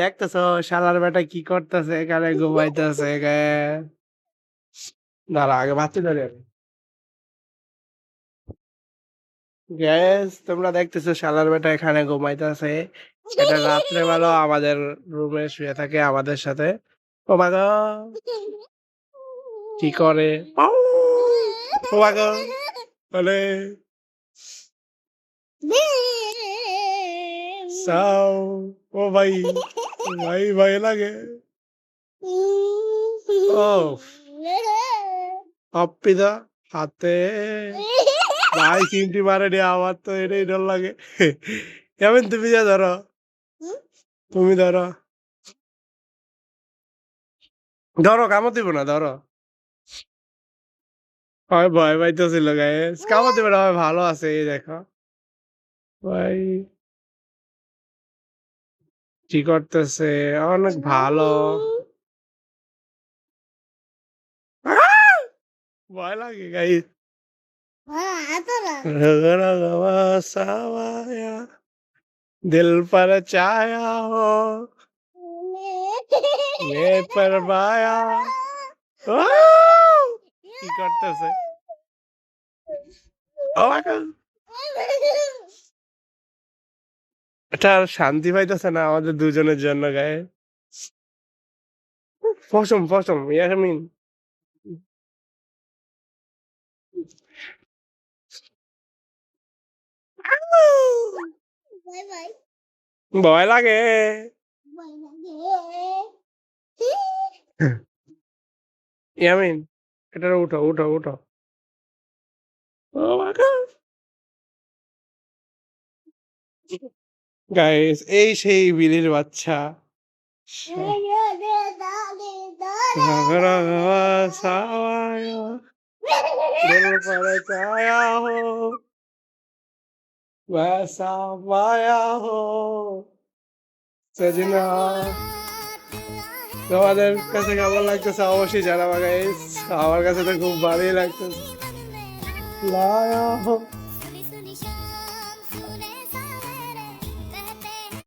দেখতেছো? শালার বেটা কি করতেছে? এখানে ঘুমাইতেছে দাঁড়া আগে বাচ্চা ধরে গ্যাস তোমরা দেখতেছো শালার বেটা এখানে ঘুমাইতেছে? এটা রাত্রে বেলা আমাদের রুমে শুয়ে থাকে আমাদের সাথে। ও মা কি করে? ও মা গো, বলে। ও ভাই ভাই ভাই লাগে ও অপ্পিদা হাতে ভাই চিমটি মারেনি আমার তো এটাই ডর লাগে এমন তুমি যা ধরো তুমি ধরো ধরো কামড় দিব না ধরো হয় ভয় ভাই পাইতেছিল গাইস কামড় দিব না ভালো আছে এই দেখো ভাই কি করতেছে অনেক ভালো ভয় লাগে গাইস रगवा सावाया दिल पर चाया हो ये पर बाया কি করতেছে Oh my God! এটা আর শান্তি পাইতেছে না আমাদের দুজনের জন্য গায়ে। পশম পশম, ইয়াসমিন। ভয় লাগে। ইয়ামিন এটা উঠো উঠো উঠো গাইস এই সেই বিলির বাচ্চা रगवा सावाया दिल पर छाया हो वैसा पाया हो সজনা তোমাদের কাছে কেমন লাগতেছে অবশ্যই জানাবা গাইস আমার কাছে তো খুব ভালোই লাগতেছে লায়া হো